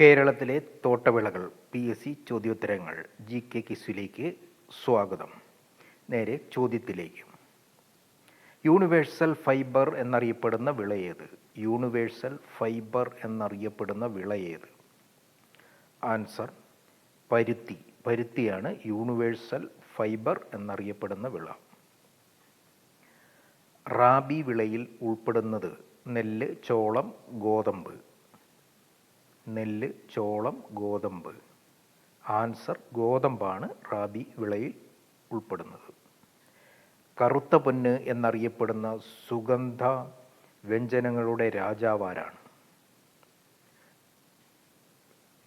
കേരളത്തിലെ തോട്ടവിളകൾ P S C ചോദ്യോത്തരങ്ങൾ ജി കെ കിസിലേക്ക് സ്വാഗതം. നേരെ ചോദ്യത്തിലേക്ക്. യൂണിവേഴ്സൽ ഫൈബർ എന്നറിയപ്പെടുന്ന വിള ഏത്? യൂണിവേഴ്സൽ ഫൈബർ എന്നറിയപ്പെടുന്ന വിള ഏത്? ആൻസർ പരുത്തി. പരുത്തിയാണ് യൂണിവേഴ്സൽ ഫൈബർ എന്നറിയപ്പെടുന്ന വിള. റാബി വിളയിൽ ഉൾപ്പെടുന്നത് നെല്ല് ചോളം ഗോതമ്പ്. നെല്ല് ചോളം ഗോതമ്പ്. ആൻസർ ഗോതമ്പാണ് റാബി വിളയിൽ ഉൾപ്പെടുന്നത്. കറുത്ത പൊന്ന് എന്നറിയപ്പെടുന്ന സുഗന്ധ വ്യഞ്ജനങ്ങളുടെ രാജാവാരാണ്.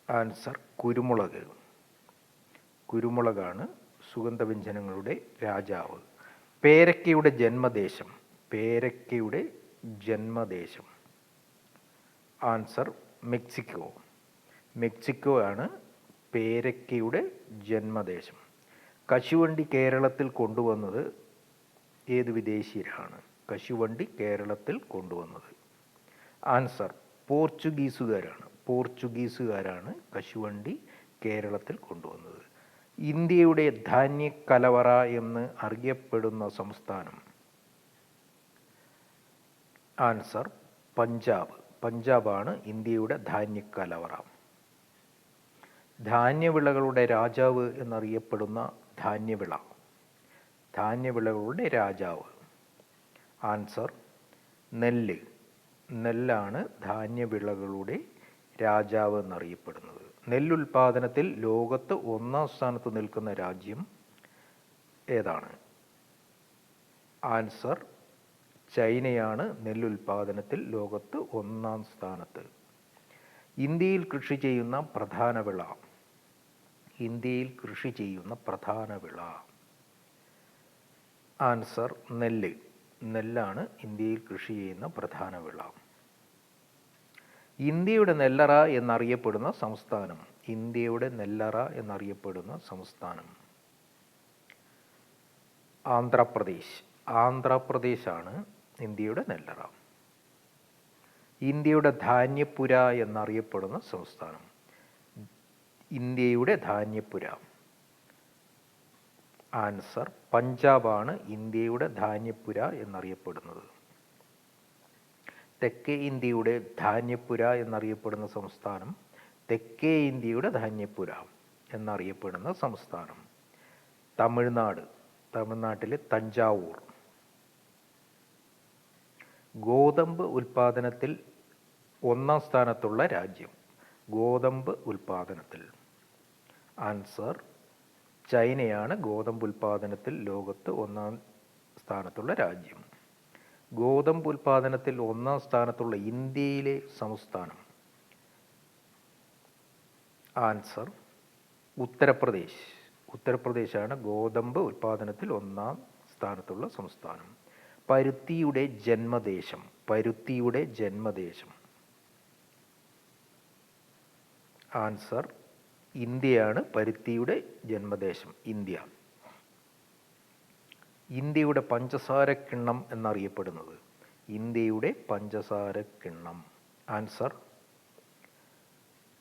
ആൻസർ കുരുമുളക്. കുരുമുളകാണ് സുഗന്ധ സുഗന്ധവ്യഞ്ജനങ്ങളുടെ രാജാവ്. പേരക്കയുടെ ജന്മദേശം. പേരക്കയുടെ ജന്മദേശം. Answer Mexico. മെക്സിക്കോ ആണ് പേരക്കയുടെ ജന്മദേശം. കശുവണ്ടി കേരളത്തിൽ കൊണ്ടുവന്നത് ഏത് വിദേശീയരാണ്? കശുവണ്ടി കേരളത്തിൽ കൊണ്ടുവന്നത്. ആൻസർ പോർച്ചുഗീസുകാരാണ്. പോർച്ചുഗീസുകാരാണ് കശുവണ്ടി കേരളത്തിൽ കൊണ്ടുവന്നത്. ഇന്ത്യയുടെ ധാന്യ കലവറ എന്ന് അറിയപ്പെടുന്ന സംസ്ഥാനം? ആൻസർ പഞ്ചാബ്. പഞ്ചാബാണ് ഇന്ത്യയുടെ ധാന്യക്കലവറ. കലവറ ധാന്യവിളകളുടെ രാജാവ് എന്നറിയപ്പെടുന്ന ധാന്യവിള. ധാന്യവിളകളുടെ രാജാവ്. ആൻസർ നെല്ല്. നെല്ലാണ് ധാന്യവിളകളുടെ രാജാവ് എന്നറിയപ്പെടുന്നത്. നെല്ലുൽപാദനത്തിൽ ലോകത്ത് ഒന്നാം സ്ഥാനത്ത് നിൽക്കുന്ന രാജ്യം ഏതാണ്? ആൻസർ ചൈനയാണ് നെല്ലുൽപാദനത്തിൽ ലോകത്ത് ഒന്നാം സ്ഥാനത്ത്. ഇന്ത്യയിൽ കൃഷി ചെയ്യുന്ന പ്രധാന വിള. ഇന്ത്യയിൽ കൃഷി ചെയ്യുന്ന പ്രധാന വിള. ആൻസർ നെല്ല്. നെല്ലാണ് ഇന്ത്യയിൽ കൃഷി ചെയ്യുന്ന പ്രധാന വിള. ഇന്ത്യയുടെ നെല്ലറ എന്നറിയപ്പെടുന്ന സംസ്ഥാനം. ഇന്ത്യയുടെ നെല്ലറ എന്നറിയപ്പെടുന്ന സംസ്ഥാനം. ആന്ധ്രാപ്രദേശ്. ആന്ധ്രാപ്രദേശാണ് ഇന്ത്യയുടെ നെല്ലറ. ഇന്ത്യയുടെ ധാന്യപ്പുര എന്നറിയപ്പെടുന്ന സംസ്ഥാനം. ഇന്ത്യയുടെ ധാന്യപ്പുര. ആൻസർ പഞ്ചാബാണ് ഇന്ത്യയുടെ ധാന്യപ്പുര എന്നറിയപ്പെടുന്നത്. തെക്കേ ഇന്ത്യയുടെ ധാന്യപ്പുര എന്നറിയപ്പെടുന്ന സംസ്ഥാനം തെക്കേ ഇന്ത്യയുടെ ധാന്യപ്പുര എന്നറിയപ്പെടുന്ന സംസ്ഥാനം. തമിഴ്നാട് തമിഴ്നാട്ടിലെ തഞ്ചാവൂർ. ഗോതമ്പ് ഉൽപാദനത്തിൽ ഒന്നാം സ്ഥാനത്തുള്ള രാജ്യം. ഗോതമ്പ് ഉൽപാദനത്തിൽ. ആൻസർ ചൈനയാണ് ഗോതമ്പ് ഉൽപാദനത്തിൽ ലോകത്ത് ഒന്നാം സ്ഥാനത്തുള്ള രാജ്യം. ഗോതമ്പ് ഉൽപാദനത്തിൽ ഒന്നാം സ്ഥാനത്തുള്ള ഇന്ത്യയിലെ സംസ്ഥാനം. ആൻസർ ഉത്തർപ്രദേശ്. ഉത്തർപ്രദേശാണ് ഗോതമ്പ് ഉൽപാദനത്തിൽ ഒന്നാം സ്ഥാനത്തുള്ള സംസ്ഥാനം. പരുത്തിയുടെ ജന്മദേശം പരുത്തിയുടെ ജന്മദേശം. ആൻസർ ഇന്ത്യയാണ് പരുത്തിയുടെ ജന്മദേശം ഇന്ത്യ. ഇന്ത്യയുടെ പഞ്ചസാര കിണ്ണം എന്നറിയപ്പെടുന്നത്. ഇന്ത്യയുടെ പഞ്ചസാര കിണ്ണം ആൻസർ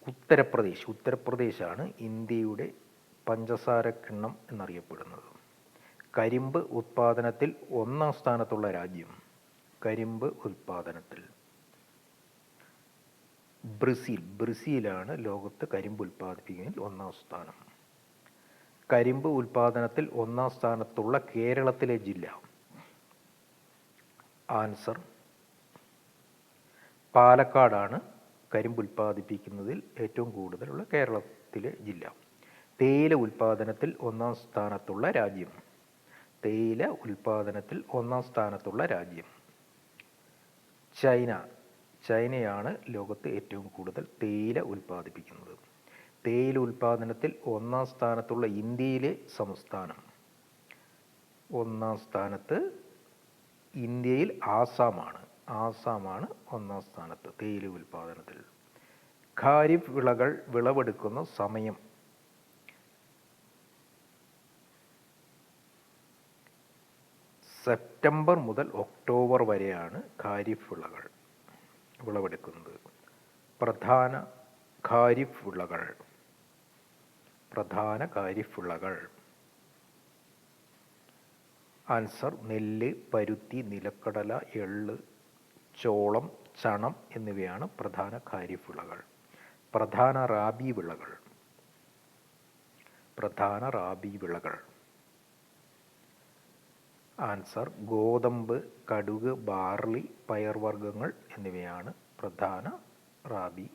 ഉത്തർപ്രദേശ് ഉത്തർപ്രദേശാണ് ഇന്ത്യയുടെ പഞ്ചസാര കിണ്ണം എന്നറിയപ്പെടുന്നത്. കരിമ്പ് ഉത്പാദനത്തിൽ ഒന്നാം സ്ഥാനത്തുള്ള രാജ്യം. കരിമ്പ് ഉത്പാദനത്തിൽ. ബ്രസീൽ. ബ്രസീലാണ് ലോകത്ത് കരിമ്പ് ഉൽപ്പാദിപ്പിക്കുന്നതിൽ ഒന്നാം സ്ഥാനം. കരിമ്പ് ഉൽപാദനത്തിൽ ഒന്നാം സ്ഥാനത്തുള്ള കേരളത്തിലെ ജില്ല. ആൻസർ. പാലക്കാടാണ് കരിമ്പ് ഉൽപ്പാദിപ്പിക്കുന്നതിൽ ഏറ്റവും കൂടുതലുള്ള കേരളത്തിലെ ജില്ല. തേയില ഉൽപാദനത്തിൽ ഒന്നാം സ്ഥാനത്തുള്ള രാജ്യം. തേയില ഉൽപാദനത്തിൽ ഒന്നാം സ്ഥാനത്തുള്ള രാജ്യം. ചൈന. ചൈനയാണ് ലോകത്ത് ഏറ്റവും കൂടുതൽ തേയില ഉൽപ്പാദിപ്പിക്കുന്നത്. തേയില ഉൽപാദനത്തിൽ ഒന്നാം സ്ഥാനത്തുള്ള ഇന്ത്യയിലെ സംസ്ഥാനം. ഒന്നാം സ്ഥാനത്ത് ഇന്ത്യയിൽ ആസാമാണ്. ആസാമാണ് ഒന്നാം സ്ഥാനത്ത് തേയില ഉൽപാദനത്തിൽ. ഖാരിഫ് വിളകൾ വിളവെടുക്കുന്ന സമയം സെപ്റ്റംബർ മുതൽ ഒക്ടോബർ വരെയാണ് ഖാരിഫ് വിളകൾ വിളവെടുക്കുന്നത്. പ്രധാന ഖാരിഫ് വിളകൾ പ്രധാന ഖാരിഫ് വിളകൾ ആൻസർ നെല്ല് പരുത്തി നിലക്കടല എള്ള് ചോളം ചണം എന്നിവയാണ് പ്രധാന ഖാരിഫ് വിളകൾ പ്രധാന റാബി വിളകൾ. പ്രധാന റാബി വിളകൾ. ആൻസർ ഗോതമ്പ് കടുക് ബാർലി പയർവർഗങ്ങൾ എന്നിവയാണ് പ്രധാന റാബി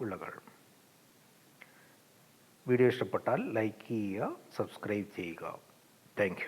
വിളകൾ. വീഡിയോ ഇഷ്ടപ്പെട്ടാൽ ലൈക്ക് ചെയ്യുക സബ്സ്ക്രൈബ് ചെയ്യുക. താങ്ക്